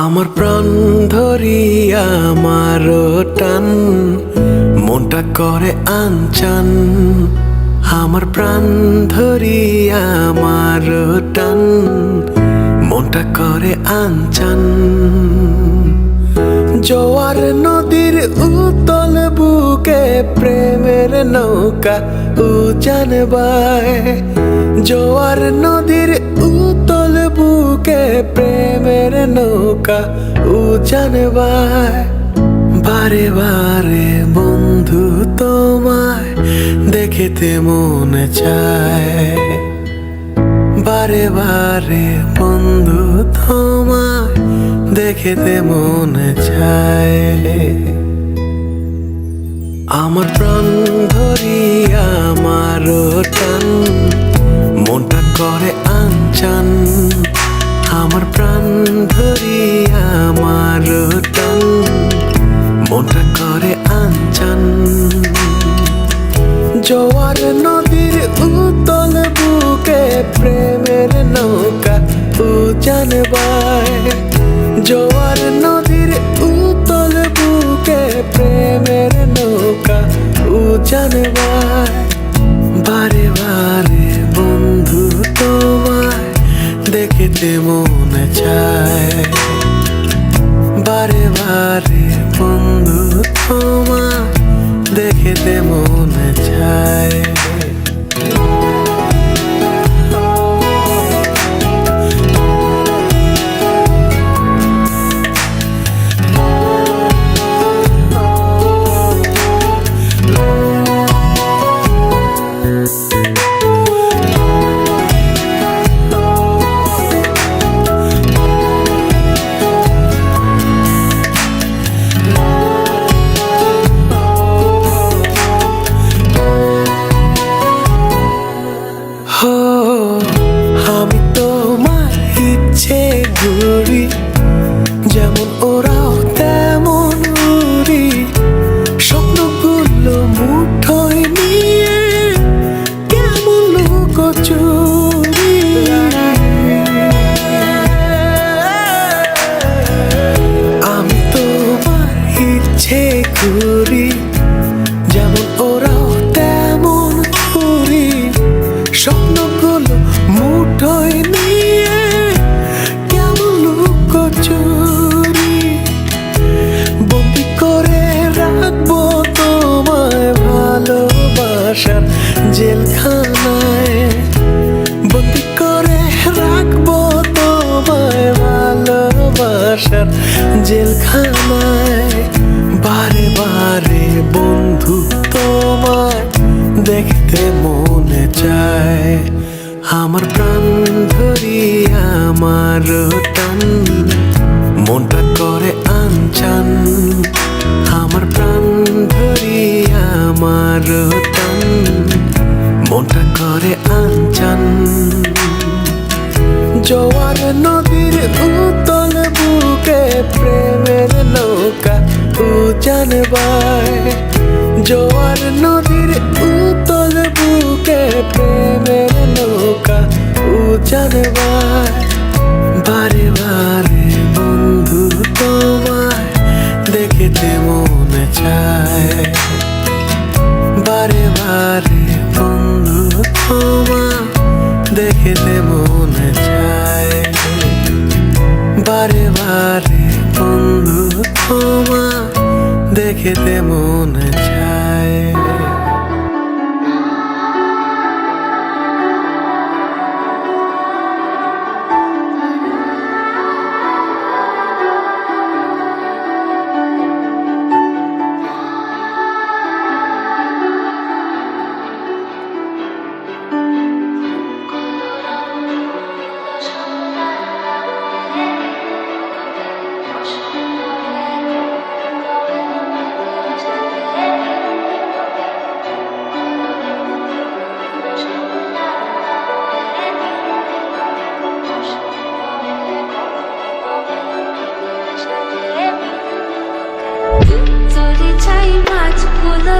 আমার প্রাণ ধরি আমার টান, মনটা করে আনচান। আমার প্রাণ ধরি আমার টান, মনটা করে আনচান। জোয়ার নদীর উতল বুকে প্রেমের নৌকা উজান বায়। জোয়ার নদীর উতল বুকে প্রেমের নৌকা উজান বায় বারে বারে বন্ধু তোমায় দেখেতে মনে চায় বারে বারে বন্ধু তোমায় দেখেতে মনে চায় আমার প্রাণ ধরি আমার টান। জোয়ার নদীর উতল বুকে প্রেমের নৌকা উজান বায়। জোয়ার নদীর উতল বুকে প্রেমের নৌকা উজান বায়। বারে বারে বন্ধু তোমায় দেখিতে মন চায়। বারে বারে বন্ধু তোমায় দেখিতে মনে চায় ইচ্ছে ঘুরি, যেমন ওরাও তেমন উড়ি স্বপ্নগুলো মুঠোয় নিয়ে কেমন লুকোচুরি আমি তোমার ইচ্ছে ঘুরি, যেমন ওরাও তেমন ঘুরি। স্বপ্নগুলো আমার প্রাণ ধরি, আমার টান মনটা করে আনচান। আমার প্রাণ ধরি, আমার টান মনটা করে আনচান। জোয়ার নদীর উতল বুকে প্রেমের নৌকা উজান বায় জোয়ার নদীর উতল বুকে প্রেমের নৌকা উজান বারে বারে বন্ধু তোমায় দেখিতে মনে চায়। বারে বারে বন্ধু তোমায় দেখিতে মনে চায়। বারে বারে বন্ধু তোমায় দেখিতে মনে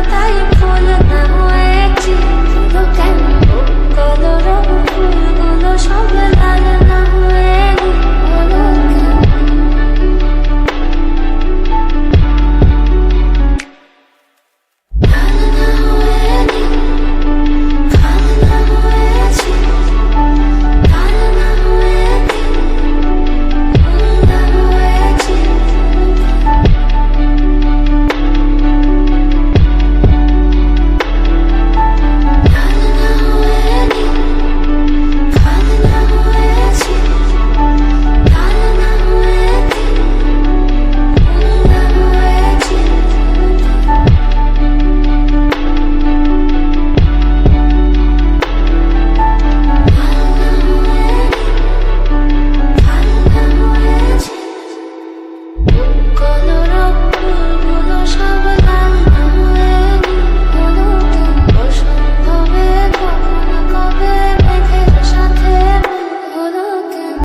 tá